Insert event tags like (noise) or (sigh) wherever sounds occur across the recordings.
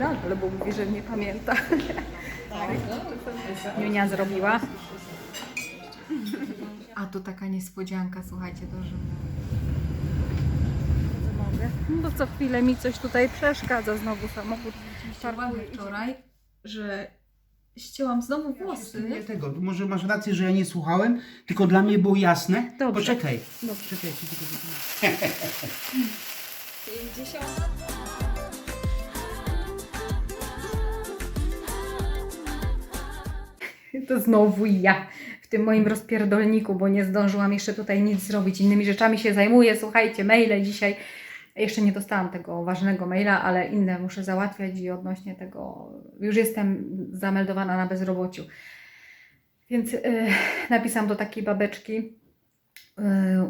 nadal, bo mówi, że nie pamięta. (laughs) Niunia zrobiła. A tu taka niespodzianka, słuchajcie, to że mogę. No co chwilę mi coś tutaj przeszkadza, znowu samochód parkuje. wczoraj, że ścięłam znowu włosy. Nie tego, może masz rację, że ja nie słuchałem, tylko dla mnie było jasne. Dobrze. Poczekaj. Dobrze. Czekaj, czekaj, (laughs) czekaj. 50. To znowu ja w tym moim rozpierdolniku, bo nie zdążyłam jeszcze tutaj nic zrobić. Innymi rzeczami się zajmuję. Słuchajcie, maile dzisiaj. Jeszcze nie dostałam tego ważnego maila, ale inne muszę załatwiać i odnośnie tego już jestem zameldowana na bezrobociu. Więc yy, napisałam do takiej babeczki,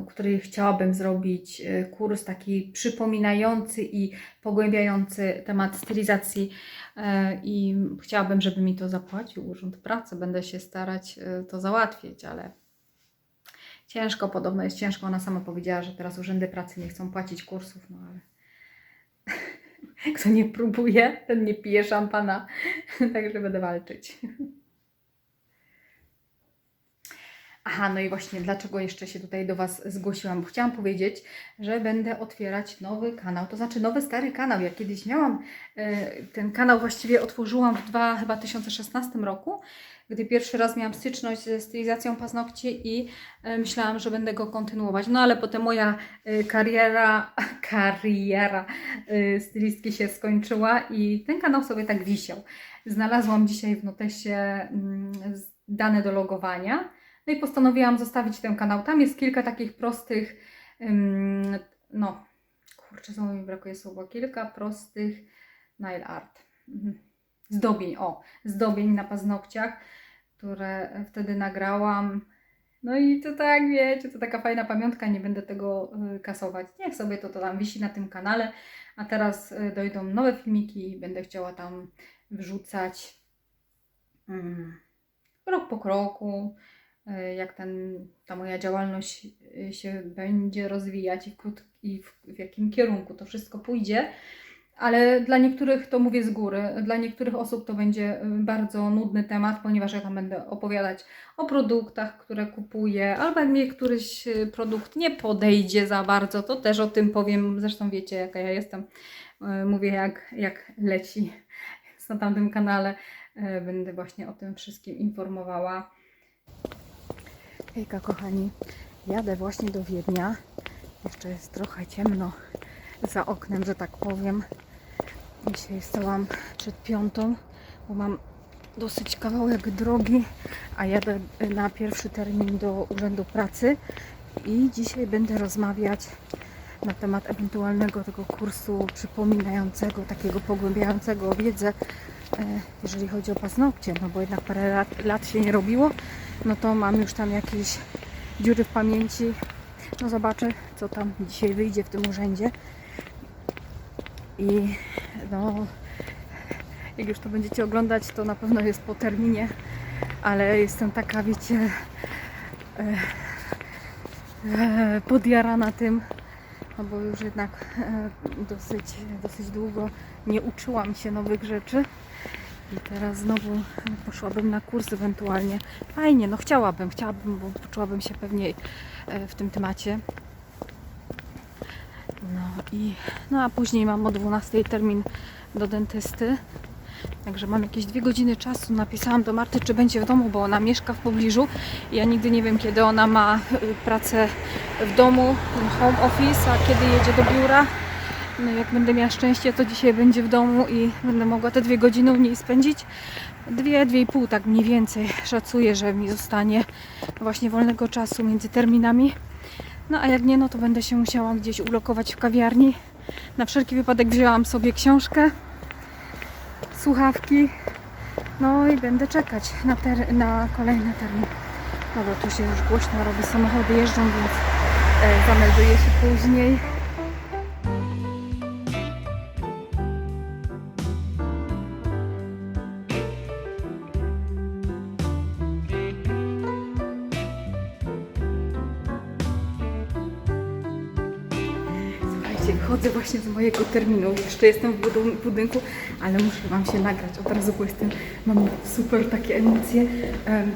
której chciałabym zrobić yy, kurs taki przypominający i pogłębiający temat stylizacji e, i chciałabym, żeby mi to zapłacił Urząd Pracy. Będę się starać to załatwić, ale ciężko, podobno jest ciężko. Ona sama powiedziała, że teraz urzędy pracy nie chcą płacić kursów, no ale (laughs) kto nie próbuje, ten nie pije szampana, (laughs) także będę walczyć. Aha, no i właśnie dlaczego jeszcze się tutaj do Was zgłosiłam? Bo chciałam powiedzieć, że będę otwierać nowy kanał, to znaczy nowy, stary kanał. Ja kiedyś miałam e, ten kanał, właściwie otworzyłam w dwa, chyba 2016 roku, gdy pierwszy raz miałam styczność ze stylizacją paznokci i e, myślałam, że będę go kontynuować. No ale potem moja e, kariera, (laughs) kariera stylistki się skończyła i ten kanał sobie tak wisiał. Znalazłam dzisiaj w notesie mm, dane do logowania. No i postanowiłam zostawić ten kanał. Tam jest kilka takich prostych, ym, no kurczę, znowu mi brakuje słowa, kilka prostych nail art. Mhm. Zdobień, o, zdobień na paznokciach, które wtedy nagrałam. No i to tak, wiecie, to taka fajna pamiątka, nie będę tego y, kasować. Niech sobie to, to tam wisi na tym kanale, a teraz y, dojdą nowe filmiki i będę chciała tam wrzucać mm, krok po kroku, jak ten, ta moja działalność y, się będzie rozwijać i, i w, w jakim kierunku to wszystko pójdzie. Ale dla niektórych to mówię z góry, dla niektórych osób to będzie y, bardzo nudny temat, ponieważ ja tam będę opowiadać o produktach, które kupuję, albo jak mnie któryś produkt nie podejdzie za bardzo, to też o tym powiem. Zresztą wiecie, jaka ja jestem. Mówię jak, jak leci. (laughs) Na tamtym kanale będę właśnie o tym wszystkim informowała. Hejka kochani, jadę właśnie do Wiednia. Jeszcze jest trochę ciemno za oknem, że tak powiem. Dzisiaj stałam przed piątą, bo mam dosyć kawałek drogi, a jadę na pierwszy termin do Urzędu Pracy i dzisiaj będę rozmawiać na temat ewentualnego tego kursu przypominającego, takiego pogłębiającego wiedzę, e, jeżeli chodzi o paznokcie, no bo jednak parę lat, lat się nie robiło, no to mam już tam jakieś dziury w pamięci. No zobaczę, co tam dzisiaj wyjdzie w tym urzędzie. I no, jak już to będziecie oglądać, to na pewno jest po terminie, ale jestem taka, wiecie, e, e, podjarana tym, no bo już jednak e, dosyć, dosyć długo nie uczyłam się nowych rzeczy. I teraz znowu poszłabym na kurs ewentualnie. Fajnie, no chciałabym, chciałabym, bo poczułabym się pewniej e, w tym temacie. No i no a później mam o 12 termin do dentysty. Także mam jakieś dwie godziny czasu. Napisałam do Marty, czy będzie w domu, bo ona mieszka w pobliżu. Ja nigdy nie wiem, kiedy ona ma y, pracę w domu, home office, a kiedy jedzie do biura. No jak będę miała szczęście, to dzisiaj będzie w domu i będę mogła te dwie godziny u niej spędzić. Dwie, dwie i pół, tak mniej więcej. Szacuję, że mi zostanie właśnie wolnego czasu między terminami. No a jak nie, no to będę się musiała gdzieś ulokować w kawiarni. Na wszelki wypadek wzięłam sobie książkę, słuchawki. No i będę czekać na, ter- na kolejny termin. Dobra, tu się już głośno robi, samochody jeżdżą, więc e, zamelduję się później. Mojego terminu. Jeszcze jestem w budynku, ale muszę Wam się nagrać od razu, bo jestem, mam super takie emocje. Em,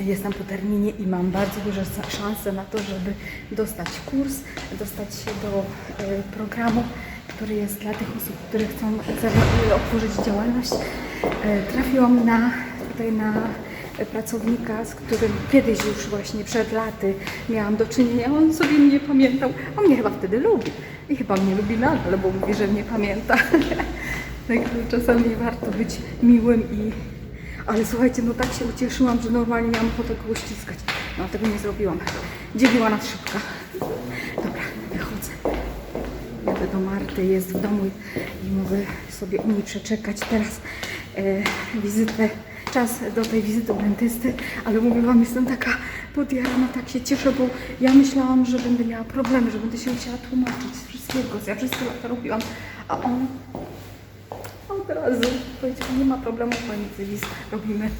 Jestem po terminie i mam bardzo duże szanse na to, żeby dostać kurs, dostać się do e, programu, który jest dla tych osób, które chcą otworzyć działalność. E, Trafiłam na, tutaj na pracownika, z którym kiedyś już właśnie przed laty miałam do czynienia. On sobie mnie pamiętał. On mnie chyba wtedy lubi. I chyba mnie lubi nadal, bo mówi, że mnie pamięta. (laughs) Także czasami warto być miłym i ale słuchajcie, no tak się ucieszyłam, że normalnie miałam ochotę go ściskać. No tego nie zrobiłam. Dzieliła nas szybka. Dobra, wychodzę. Jadę do Marty, jest w domu i mogę sobie u niej przeczekać teraz e, wizytę, czas do tej wizyty u dentysty, ale mówię Wam, jestem taka podjarana, tak się cieszę, bo ja myślałam, że będę miała problemy, że będę się musiała tłumaczyć z wszystkiego, co ja te lata robiłam, a on od razu powiedział, nie ma problemu, pani Cywis, robimy.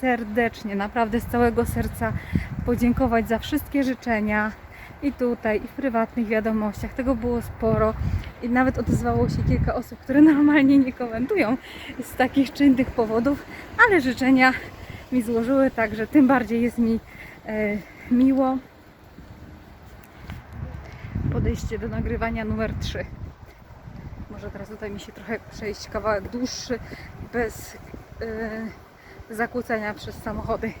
Serdecznie, naprawdę z całego serca podziękować za wszystkie życzenia i tutaj, i w prywatnych wiadomościach. Tego było sporo i nawet odezwało się kilka osób, które (laughs) normalnie nie komentują z takich czy innych powodów, ale życzenia mi złożyły, także tym bardziej jest mi e, miło. Podejście do nagrywania numer 3. Może teraz tutaj mi się trochę przejść kawałek dłuższy, bez e, zakłócenia przez samochody.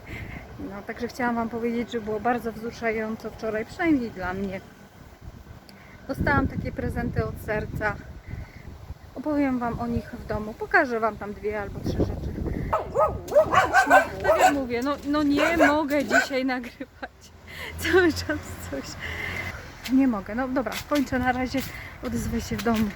No, także chciałam Wam powiedzieć, że było bardzo wzruszająco wczoraj, przynajmniej dla mnie. Dostałam takie prezenty od serca. Opowiem Wam o nich w domu. Pokażę Wam tam dwie albo trzy rzeczy. No, tak jak mówię, no, no nie mogę dzisiaj nagrywać (laughs) cały czas coś. Nie mogę. No dobra, kończę na razie. Odezwę się w domu.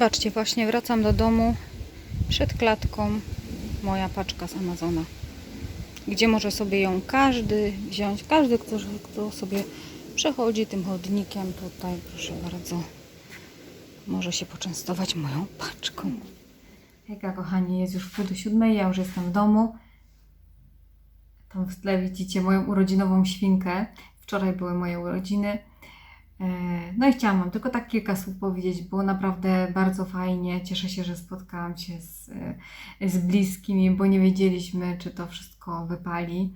Zobaczcie, właśnie wracam do domu. Przed klatką moja paczka z Amazona. Gdzie może sobie ją każdy wziąć. Każdy, kto, kto sobie przechodzi tym chodnikiem tutaj, proszę bardzo, może się poczęstować moją paczką. Hejka, kochani, jest już pół do siódmej, ja już jestem w domu. Tam w tle widzicie moją urodzinową świnkę. Wczoraj były moje urodziny. E, No i chciałam Wam tylko tak kilka słów powiedzieć. Było naprawdę bardzo fajnie. Cieszę się, że spotkałam się z, e, z bliskimi, bo nie wiedzieliśmy, czy to wszystko wypali.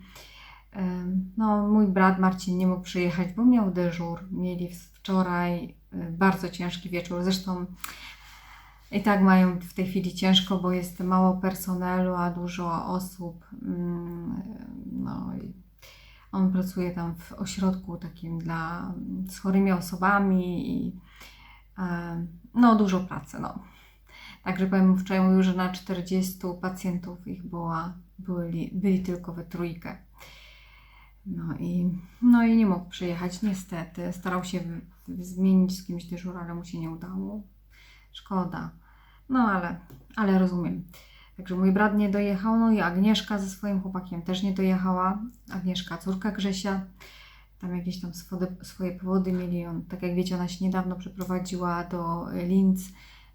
E, No, mój brat Marcin nie mógł przyjechać, bo miał dyżur. Mieli wczoraj bardzo ciężki wieczór. Zresztą i tak mają w tej chwili ciężko, bo jest mało personelu, a dużo osób. Mm, No on pracuje tam w ośrodku takim dla z chorymi osobami i e, no dużo pracy, no. Także powiem, wczoraj mówił, że na 40 pacjentów ich była, byli, byli tylko we trójkę. No i, no i nie mógł przyjechać, niestety. Starał się zmienić z kimś dyżur, ale mu się nie udało. Szkoda. No ale, ale rozumiem. Także mój brat nie dojechał, no i Agnieszka ze swoim chłopakiem też nie dojechała. Agnieszka, córka Grzesia. Tam jakieś tam swody, swoje powody mieli. On, tak jak wiecie, ona się niedawno przeprowadziła do Linz.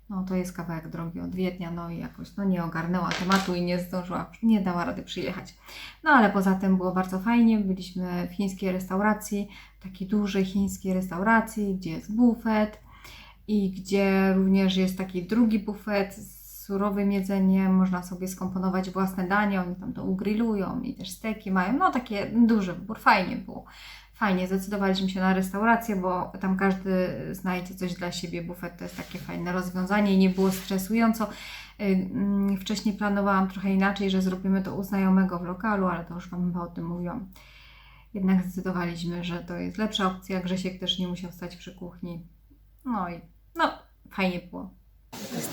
No to jest kawałek drogi od Wiednia, no i jakoś no, nie ogarnęła tematu i nie zdążyła, nie dała rady przyjechać. No ale poza tym było bardzo fajnie. Byliśmy w chińskiej restauracji, takiej dużej chińskiej restauracji, gdzie jest bufet i gdzie również jest taki drugi bufet surowym jedzeniem, można sobie skomponować własne dania, oni tam to ugrillują i też steki mają, no takie duży wybór, fajnie było. fajnie, zdecydowaliśmy się na restaurację, bo tam każdy znajdzie coś dla siebie. Bufet to jest takie fajne rozwiązanie i nie było stresująco. Y, mm, Wcześniej planowałam trochę inaczej, że zrobimy to u znajomego w lokalu, ale to już Wam chyba o tym mówiłam. Jednak zdecydowaliśmy, że to jest lepsza opcja. Grzesiek też nie musiał stać przy kuchni. No i no, fajnie było.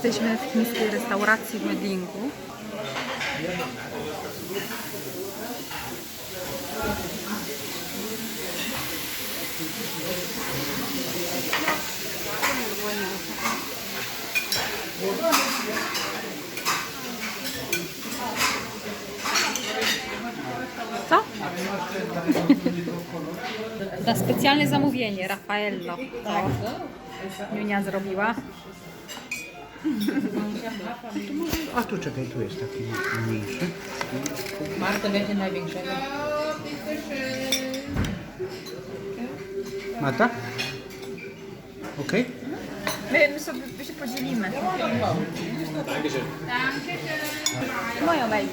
Jesteśmy w chińskiej restauracji w Medlingu. Co? (laughs) Na specjalne zamówienie Raffaello. Tak. Junia zrobiła. A tu czekaj, tu jest taki mniejszy. Marta będzie największego. Mata? Okej? My, my sobie my się podzielimy. Moja baby.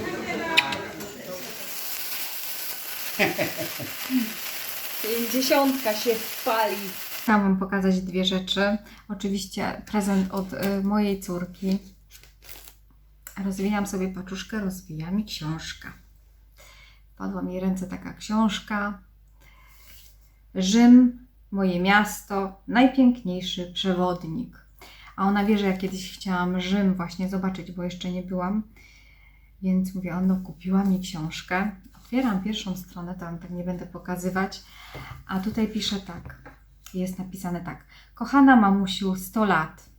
Pięćdziesiątka się wpali. Chciałam Wam pokazać dwie rzeczy. Oczywiście prezent od y, mojej córki. Rozwijam sobie paczuszkę, rozwija mi książka. Padła mi ręce taka książka. Rzym, moje miasto, najpiękniejszy przewodnik. A ona wie, że ja kiedyś chciałam Rzym właśnie zobaczyć, bo jeszcze nie byłam. Więc mówię, no kupiła mi książkę. Otwieram pierwszą stronę, to Wam tak nie będę pokazywać. A tutaj pisze tak jest napisane tak. Kochana mamusiu, 100 lat.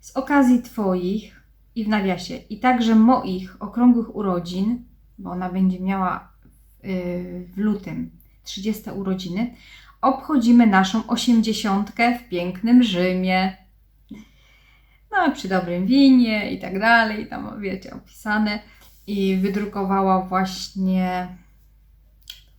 Z okazji Twoich i w nawiasie, i także moich okrągłych urodzin, bo ona będzie miała yy, w lutym 30 urodziny, obchodzimy naszą osiemdziesiątkę w pięknym Rzymie. No, przy dobrym winie i tak dalej, tam wiecie, opisane. I wydrukowała właśnie,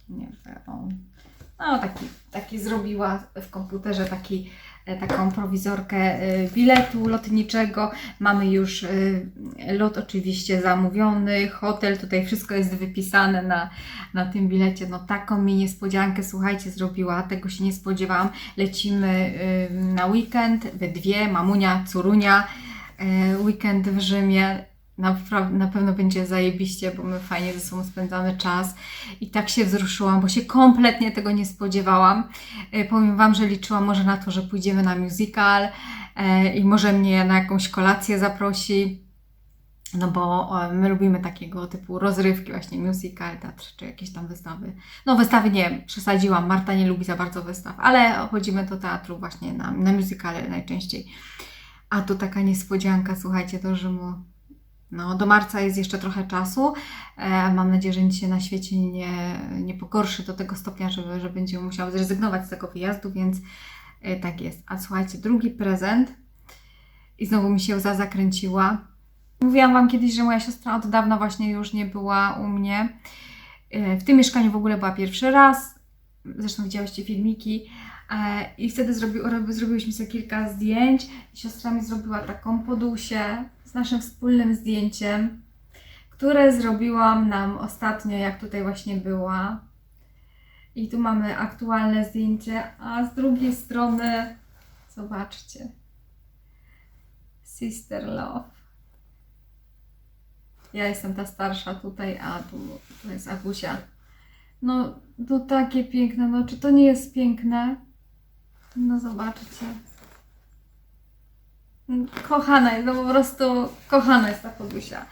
nie wiem, no taki, taki zrobiła w komputerze taki, e, taką prowizorkę e, biletu lotniczego. Mamy już e, lot oczywiście zamówiony, hotel, tutaj wszystko jest wypisane na, na tym bilecie. No taką mi niespodziankę, słuchajcie, zrobiła, tego się nie spodziewałam. Lecimy na weekend, we dwie, mamunia, curunia, weekend w Rzymie. Na pewno będzie zajebiście, bo my fajnie ze sobą spędzamy czas i tak się wzruszyłam, bo się kompletnie tego nie spodziewałam. E, Powiem Wam, że liczyłam może na to, że pójdziemy na musical e, i może mnie na jakąś kolację zaprosi. No bo e, my lubimy takiego typu rozrywki, właśnie musical, teatr czy jakieś tam wystawy. No wystawy nie, przesadziłam, Marta nie lubi za bardzo wystaw, ale chodzimy do teatru właśnie na, na musicale najczęściej. A tu taka niespodzianka, słuchajcie, do Rzymu. No, do marca jest jeszcze trochę czasu. E, Mam nadzieję, że nic się na świecie nie, nie pogorszy do tego stopnia, że, że będziemy musiały zrezygnować z tego wyjazdu, więc e, tak jest. A słuchajcie, drugi prezent i znowu mi się łza zakręciła. Mówiłam Wam kiedyś, że moja siostra od dawna właśnie już nie była u mnie. E, W tym mieszkaniu w ogóle była pierwszy raz. Zresztą widziałyście filmiki. I wtedy zrobi, robi- zrobiłyśmy sobie kilka zdjęć. Siostra mi zrobiła taką podusię naszym wspólnym zdjęciem, które zrobiłam nam ostatnio, jak tutaj właśnie była. I tu mamy aktualne zdjęcie, a z drugiej strony, zobaczcie, Sister Love. Ja jestem ta starsza tutaj, a tu, tu jest Agusia. No, to takie piękne, no czy to nie jest piękne? No zobaczcie. Kochana jest, no po prostu kochana jest ta podusia.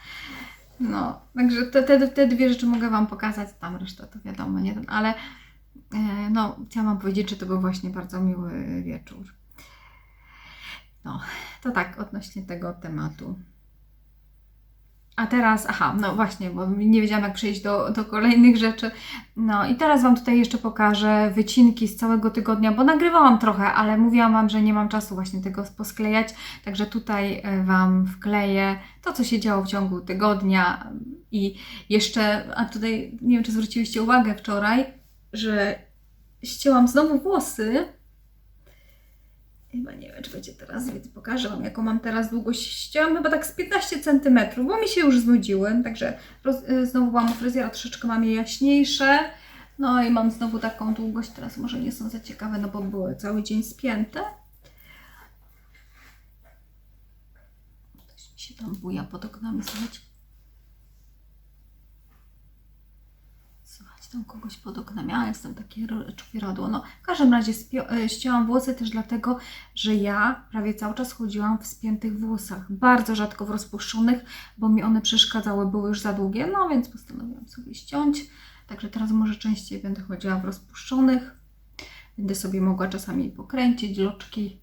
No, także te, te, te dwie rzeczy mogę Wam pokazać, tam resztę to wiadomo, nie ten, ale e, no, chciałam Wam powiedzieć, że to był właśnie bardzo miły wieczór. No, to tak odnośnie tego tematu. A teraz, aha, no właśnie, bo nie wiedziałam jak przejść do, do kolejnych rzeczy. No i teraz Wam tutaj jeszcze pokażę wycinki z całego tygodnia, bo nagrywałam trochę, ale mówiłam Wam, że nie mam czasu właśnie tego posklejać, także tutaj e, Wam wkleję to, co się działo w ciągu tygodnia i jeszcze, a tutaj nie wiem, czy zwróciliście uwagę wczoraj, Że ścięłam znowu włosy. Chyba nie wiem, czy będzie teraz, więc pokażę Wam, jaką mam teraz długość. Ścięłam chyba tak z 15 cm, bo mi się już znudziły. Także roz, y, znowu byłam u fryzjera, troszeczkę mam je jaśniejsze. No i mam znowu taką długość, teraz może nie są za ciekawe, no bo były cały dzień spięte. Ktoś mi się tam buja pod oknami, słuchajcie. Słuchajcie, tam kogoś pod oknami, a jestem takie ro- czupieradło. No, w każdym razie e, ścięłam włosy też dlatego, że ja prawie cały czas chodziłam w spiętych włosach. Bardzo rzadko w rozpuszczonych, bo mi one przeszkadzały, były już za długie, no więc postanowiłam sobie ściąć. Także teraz może częściej będę chodziła w rozpuszczonych. Będę sobie mogła czasami pokręcić loczki.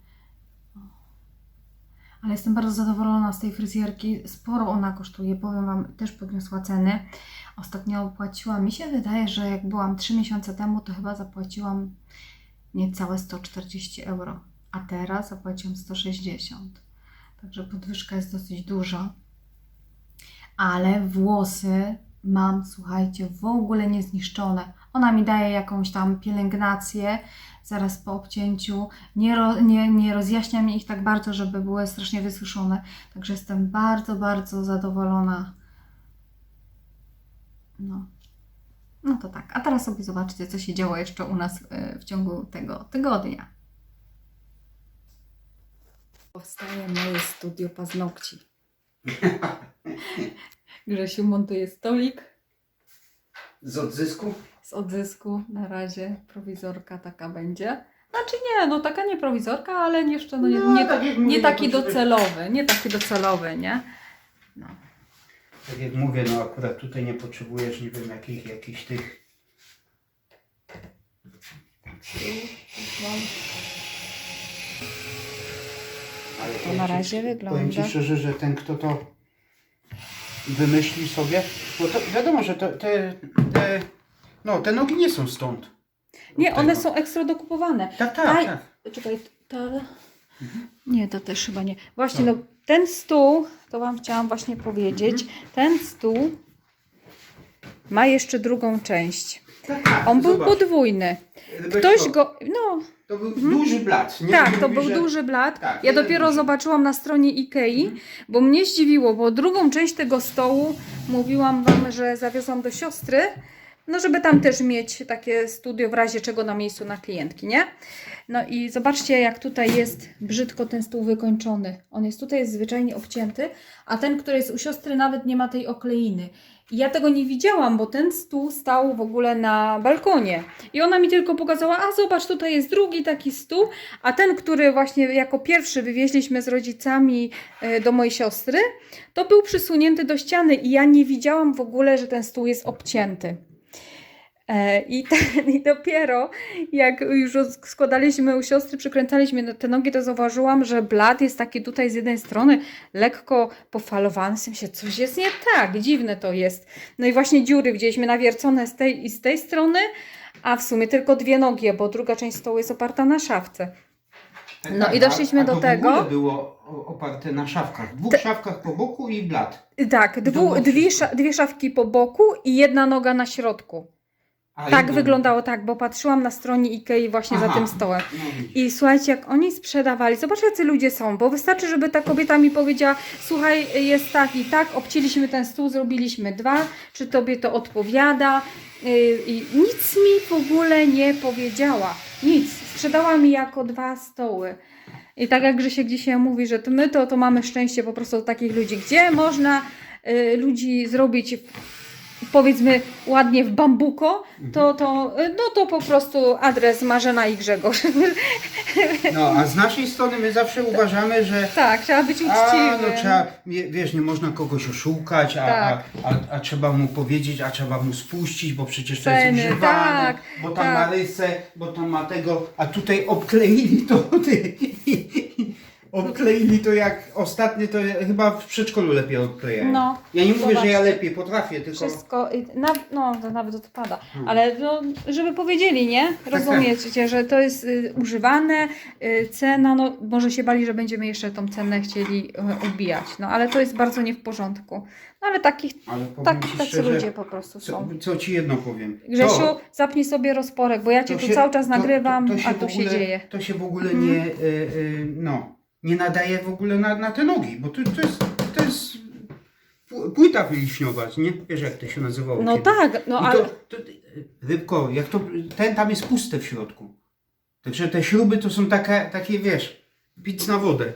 Ale jestem bardzo zadowolona z tej fryzjerki. Sporo ona kosztuje, powiem Wam, też podniosła ceny. Ostatnio opłaciłam, mi się wydaje, że jak byłam 3 miesiące temu, to chyba zapłaciłam niecałe 140 euro, a teraz zapłaciłam 160. Także podwyżka jest dosyć duża. Ale włosy mam, słuchajcie, w ogóle niezniszczone. Ona mi daje jakąś tam pielęgnację zaraz po obcięciu. Nie, ro, nie, nie rozjaśnia mi ich tak bardzo, żeby były strasznie wysuszone. Także jestem bardzo, bardzo zadowolona. No. No to tak. A teraz sobie zobaczcie, co się działo jeszcze u nas e, w ciągu tego tygodnia. Powstaje moje studio paznokci. (laughs) Grzesiu montuje stolik Z odzysku? Z odzysku. Na razie prowizorka taka będzie. Znaczy nie, no taka nie prowizorka, ale jeszcze no, nie, No, nie, tak jak nie mówię, taki to docelowy, nie taki docelowy, nie? No. Tak jak mówię, no akurat tutaj nie potrzebujesz, nie wiem, jakich, jakichś tych... Ale To powiem na ci- razie Powiem wygląda. Ci szczerze, że ten kto to wymyśli sobie, bo to wiadomo, że to, te, te, no, te nogi nie są stąd. Nie, one są ekstra dokupowane. Tak, tak, Taj- tak. Czekaj, ta... Nie, to też chyba nie. Właśnie, no ten stół, to Wam chciałam właśnie powiedzieć, ten stół ma jeszcze drugą część. tak, tak On był zobacz. podwójny. Weź Ktoś to. go, no To był duży blat. Nie? tak, to Mówi, był że- duży blat. Tak, Ja jeden dopiero duży. zobaczyłam na stronie Ikei, bo mnie zdziwiło, bo drugą część tego stołu mówiłam Wam, że zawiozłam do siostry, no żeby tam też mieć takie studio w razie czego na miejscu na klientki, nie? No i zobaczcie, jak tutaj jest brzydko ten stół wykończony. On jest tutaj jest zwyczajnie obcięty, a ten, który jest u siostry, nawet nie ma tej okleiny. I ja tego nie widziałam, bo ten stół stał w ogóle na balkonie. I ona mi tylko pokazała, a zobacz, tutaj jest drugi taki stół, a ten, który właśnie jako pierwszy wywieźliśmy z rodzicami e, do mojej siostry, to był przysunięty do ściany i ja nie widziałam w ogóle, że ten stół jest obcięty. E, I, ten, (laughs) I dopiero jak już składaliśmy u siostry, przykręcaliśmy te nogi, to zauważyłam, że blat jest taki tutaj z jednej strony lekko pofalowany. W sensie coś jest nie tak, dziwne to jest. No i właśnie dziury widzieliśmy nawiercone z tej i z tej strony, a w sumie tylko dwie nogi, bo druga część stołu jest oparta na szafce. Tak, No tak, i doszliśmy a, a do tego. Było oparte na szafkach. Dwóch szafkach po boku i blat. Tak, dwu, dwie, dwie szafki po boku i jedna noga na środku. A Tak wyglądało, tak, bo patrzyłam na stronie Ikei właśnie za Aha. tym stołem. No. I słuchajcie, jak oni sprzedawali, zobacz jacy ludzie są, bo wystarczy, żeby ta kobieta mi powiedziała, słuchaj, jest tak i tak, obcięliśmy ten stół, zrobiliśmy dwa, czy tobie to odpowiada? Yy, I nic mi w ogóle nie powiedziała. Nic. Sprzedała mi jako dwa stoły. I tak jak Grzesiek dzisiaj mówi, że to my to, to mamy szczęście po prostu do takich ludzi. Gdzie można y, ludzi zrobić powiedzmy ładnie w bambuko, to, to, no to po prostu adres Marzena i Grzegorz. (laughs) No, a z naszej strony my zawsze uważamy, że tak, trzeba być uczciwy. a, no trzeba, wie- wiesz, nie można kogoś oszukać, a, Tak. a, a, a trzeba mu powiedzieć, a trzeba mu spuścić, bo przecież to jest używane, tak, bo tam tak. ma rysę, bo tam ma tego, a tutaj obkleili to, ty, obkleili to jak ostatnio, to chyba w przedszkolu lepiej odklejają. No, ja nie mówię, że ja zobaczcie. lepiej potrafię, tylko... Wszystko, i na, no to nawet odpada, Hmm. ale no, żeby powiedzieli, nie? tak. Rozumiecie, że to jest y, używane, y, cena, no może się bali, że będziemy jeszcze tą cenę chcieli y, ubijać, no ale to jest bardzo nie w porządku. No ale takich, Ale powiem tak, ci tacy szczerze, ludzie po prostu co, są. co ci jedno powiem. Grzesiu, To- zapnij sobie rozporek, bo ja Cię tu się- cały czas to- nagrywam, to, to a w tu się ogóle, dzieje. To się w ogóle Mhm. nie, y, y, no, nie nadaje w ogóle na, na te nogi, bo to, to, jest, to jest Pł- Płyta wyliśniowa, nie? Wiesz jak to się nazywało No kiedyś. tak, no I ale... to, to, rybko, jak to, ten tam jest puste w środku. Także te śruby to są takie, takie wiesz, pic na wodę.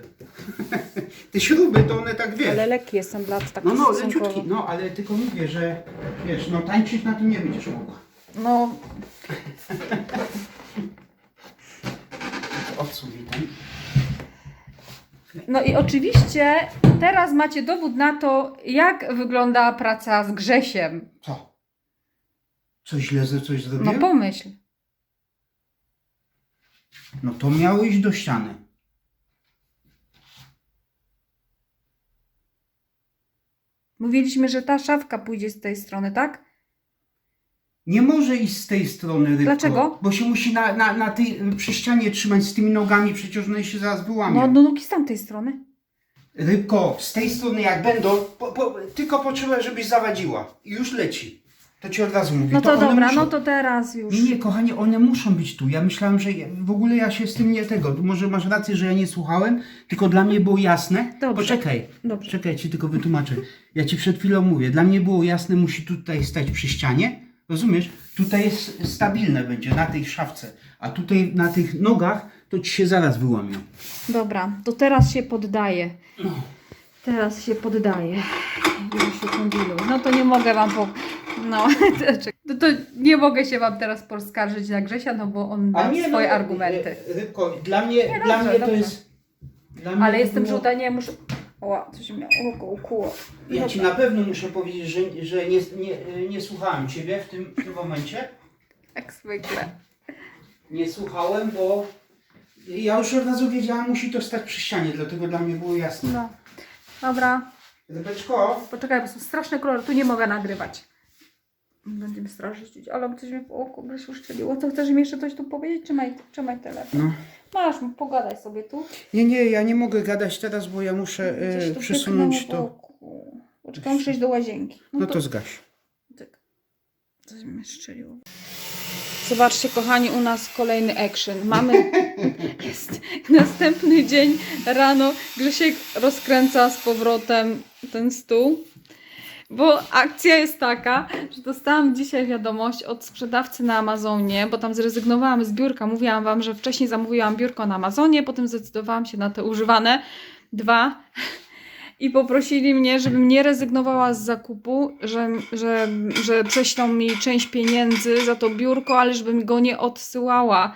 (laughs) te śruby to one tak wiesz. Ale lekki jestem blat, tak no no, stosunkowo. leciutki, no ale tylko mówię, że wiesz, no tańczyć na tym nie będziesz mogła. No, (laughs) Odsuń ten. No i oczywiście teraz macie dowód na to, jak wygląda praca z Grzesiem. Co? Coś źle, że coś No zrobiłem? pomyśl. No to miało iść do ściany. Mówiliśmy, że ta szafka pójdzie z tej strony, tak? Nie może iść z tej strony rybko. Dlaczego? Bo się musi na, na, na tej przy ścianie trzymać z tymi nogami, przecież one się zaraz wyłamią. No, no nogi z tamtej strony. Rybko, z tej strony jak będą, po, po, tylko potrzeba, żebyś zawadziła. I już leci. To ci od razu mówię. No to, one dobra, muszą... no to teraz już. Nie, nie, kochanie, one muszą być tu. Ja myślałem, że ja- w ogóle ja się z tym nie tego. Może masz rację, że ja nie słuchałem, tylko dla mnie było jasne. Dobrze. Poczekaj, Dobrze. czekaj, ci tylko wytłumaczę. Ja ci przed chwilą mówię. Dla mnie było jasne, musi tutaj stać przy ścianie. Rozumiesz? Tutaj jest stabilne będzie na tej szafce, a tutaj na tych nogach to ci się zaraz wyłamią. Dobra, to teraz się poddaję. Teraz się poddaję. Już się. No to nie mogę wam po... No, (laughs) to, no to nie mogę się wam teraz poskarżyć na Grzesia, no bo on ma swoje no, argumenty. e, Rybko, dla mnie, Nie, dla dobrze, mnie to dobrze. jest. Dla mnie Ale to jestem było- żółta, nie muszę... O, coś mnie oko ukuło. Ja ci na pewno muszę powiedzieć, że, że nie, nie, nie słuchałem ciebie w tym, w tym momencie. Jak zwykle. Nie słuchałem, bo ja już od razu wiedziałam, musi to stać przy ścianie, dlatego dla mnie było jasne. No. Dobra, Rybeczko, poczekaj, bo są straszne kolory, tu nie mogę nagrywać. Będziemy straszyć, ale coś mi po oku Grzesiu uszczeliło. Co, chcesz mi jeszcze coś tu powiedzieć? Trzymaj, trzymaj telefon. no. Masz, pogadaj sobie tu. Nie, nie, ja nie mogę gadać teraz, bo ja muszę e, tu przesunąć pyknęło to. oku. Poczekaj, muszę iść do łazienki. No to zgaś. Tak. Coś mi strzeliło. Zobaczcie, kochani, u nas kolejny action. Mamy. (laughs) Jest następny dzień rano. Grzesiek rozkręca z powrotem ten stół. Bo akcja jest taka, że dostałam dzisiaj wiadomość od sprzedawcy na Amazonie, bo tam zrezygnowałam z biurka. Mówiłam Wam, że wcześniej zamówiłam biurko na Amazonie, potem zdecydowałam się na te używane dwa i poprosili mnie, żebym nie rezygnowała z zakupu, że, że, że prześlą mi część pieniędzy za to biurko, ale żebym go nie odsyłała.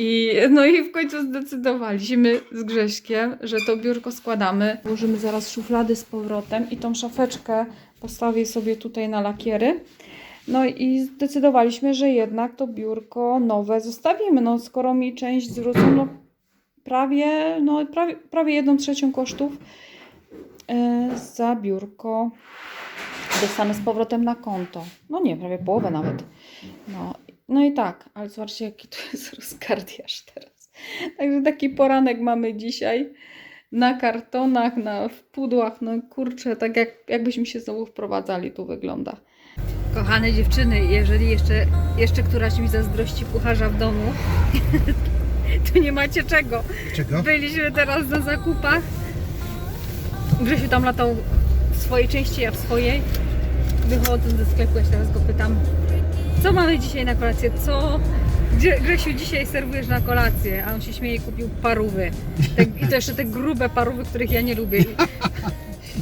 I, no i w końcu zdecydowaliśmy z Grześkiem, że to biurko składamy. Włożymy zaraz szuflady z powrotem i tą szafeczkę postawię sobie tutaj na lakiery. No i zdecydowaliśmy, że jednak to biurko nowe zostawimy. No skoro mi część zwrócą, no prawie, no prawie, prawie jedną trzecią kosztów e, za biurko dostanę z powrotem na konto. No nie, prawie połowę nawet. No, no i tak, ale zobaczcie jaki to jest (laughs) rozkardiaż teraz. Także taki poranek mamy dzisiaj. Na kartonach, na w pudłach, no kurczę, tak jak, jakbyśmy się znowu wprowadzali, tu wygląda. Kochane dziewczyny, jeżeli jeszcze, jeszcze któraś mi zazdrości kucharza w domu, (laughs) to nie macie czego. Czego? Byliśmy teraz na zakupach. Grzesiu tam latał w swojej części, ja w swojej. Wychodząc ze sklepu, ja się teraz go pytam, co mamy dzisiaj na kolację? Co, Grze- Grzesiu, dzisiaj serwujesz na kolację? A on się śmieje, kupił parówy. Te, I to jeszcze te grube parówy, których ja nie lubię. (laughs)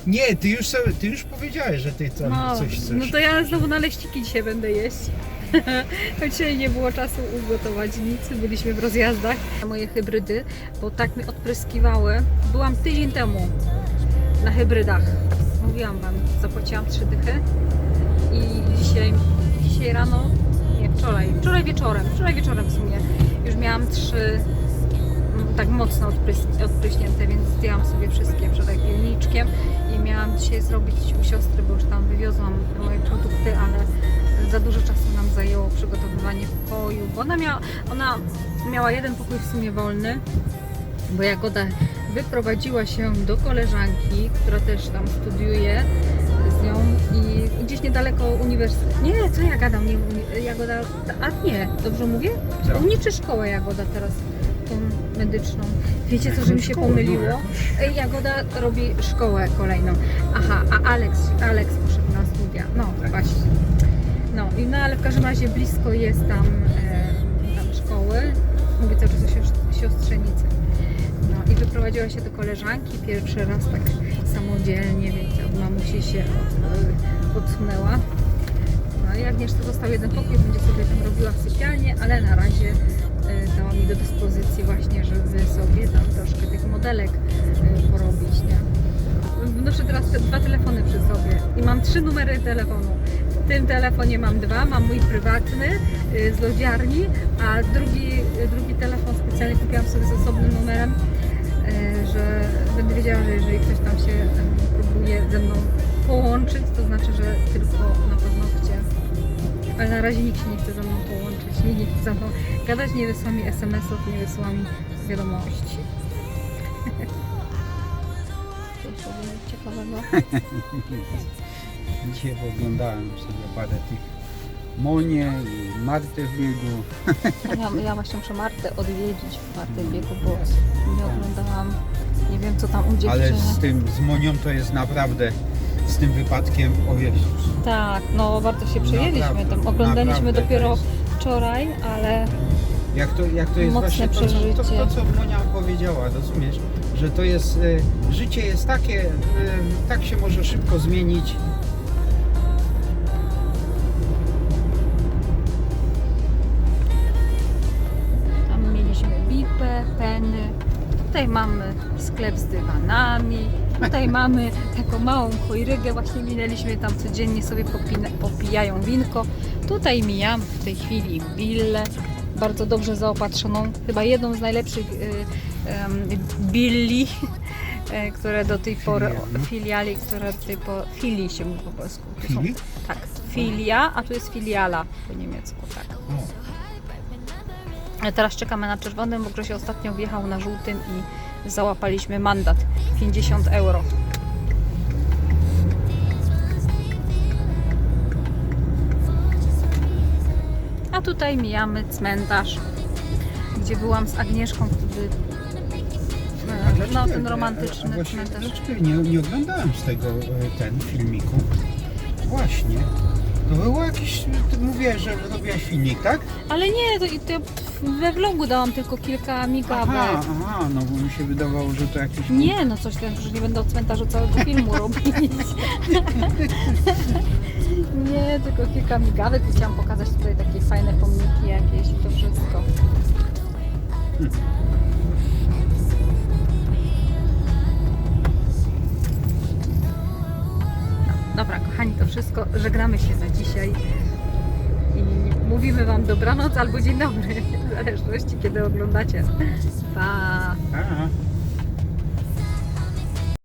Nie, ty już, sobie, ty już powiedziałeś, że ty tam No, coś chcesz. no to ja znowu na leściki dzisiaj będę jeść. (laughs) Dzisiaj nie było czasu ugotować nic, byliśmy w rozjazdach. Moje hybrydy, bo tak mi odpryskiwały. Byłam tydzień temu na hybrydach. Mówiłam Wam, zapłaciłam trzy dychy i dzisiaj, dzisiaj rano, nie wczoraj, wczoraj wieczorem, wczoraj wieczorem w sumie. Już miałam trzy mm, tak mocno odprys- odpryśnięte, więc zdjęłam sobie wszystkie przed pilniczkiem i miałam dzisiaj zrobić u siostry, bo już tam wywiozłam moje produkty, ale za dużo czasu nam zajęło przygotowywanie pokoju, bo ona miała, ona miała jeden pokój w sumie wolny, bo Jagoda wyprowadziła się do koleżanki, która też tam studiuje i gdzieś niedaleko uniwersytetu. Nie, co ja gadam? Nie, uni- Jagoda, a nie, dobrze mówię? Co? Uniczy szkoła Jagoda teraz tą medyczną. Wiecie co, że mi się pomyliło? Ej, Jagoda robi szkołę kolejną. Aha, a Alex, Alex poszedł na studia. No Tak. właśnie. No, i no ale w każdym razie blisko jest tam, e, tam szkoły. Mówię cały czas o sios- siostrzenicy. No i wyprowadziła się do koleżanki pierwszy raz tak samodzielnie, wiecie, mamusi się od, odsunęła. No i Agnieszka został jeden pokój, będzie sobie tam robiła w sypialnię, ale na razie e, dała mi do dyspozycji właśnie, żeby sobie tam troszkę tych modelek e, porobić, nie? Teraz te dwa telefony przy sobie i mam trzy numery telefonu. W tym telefonie mam dwa, mam mój prywatny z lodziarni, a drugi, drugi telefon specjalnie kupiłam sobie z osobnym numerem, że będę wiedziała, że jeżeli ktoś tam się próbuje ze mną połączyć, to znaczy, że tylko na paznokcie. Ale na razie nikt się nie chce ze mną połączyć, nikt nie chce ze mną gadać, nie wysyła mi SMS-ów, nie wysyła mi wiadomości. (laughs) Ciekawego? (laughs) Dzisiaj oglądałem sobie parę tych Monie i Martę w biegu. Ja, ja właśnie muszę Martę odwiedzić w Martę biegu, bo nie oglądałam, nie wiem co tam u dziewczyny. Ale z tym, z Monią to jest naprawdę, z tym wypadkiem, o. Tak, no bardzo się przejęliśmy tym. Oglądaliśmy naprawdę dopiero to wczoraj, ale Jak to, jak to jest Mocne właśnie to, co- to, przeżycie. to, co Monia powiedziała, rozumiesz? Że to jest, e, życie jest takie, e, tak się może szybko zmienić. tam mieliśmy bipę, peny. Tutaj mamy sklep z dywanami. Tutaj (laughs) mamy taką małą chojrygę, właśnie minęliśmy tam codziennie sobie popijają winko. Tutaj mijam w tej chwili willę, bardzo dobrze zaopatrzoną, chyba jedną z najlepszych y, billi, (laughs) e, które do tej pory, Filiali. które do tej pory, filii się mówi po polsku. Są-? Tak, filia, a tu jest filiala po niemiecku, tak. Teraz czekamy na czerwonym, bo Grzesio ostatnio wjechał na żółtym i załapaliśmy mandat 50 euro. A tutaj mijamy cmentarz, gdzie byłam z Agnieszką wtedy. a e, No, ten a- a romantyczny właśnie, cmentarz. Dlaczego nie, nie oglądałem z tego e, ten filmiku? Właśnie. To było jakieś, ty mówię, że robiłaś filmik, tak? Ale nie, to, to we vlogu dałam tylko kilka migawek. Aha, aha, no bo mi się wydawało, że to jakiś... Nie, no coś tam, że nie będę o cmentarzu całego filmu (laughs) robić. (laughs) nie, tylko kilka migawek. Chciałam pokazać tutaj takie fajne pomniki jakieś i to wszystko. Dobra, kochani, to wszystko. Żegnamy się za dzisiaj. I mówimy Wam dobranoc albo dzień dobry, w zależności kiedy oglądacie. Pa!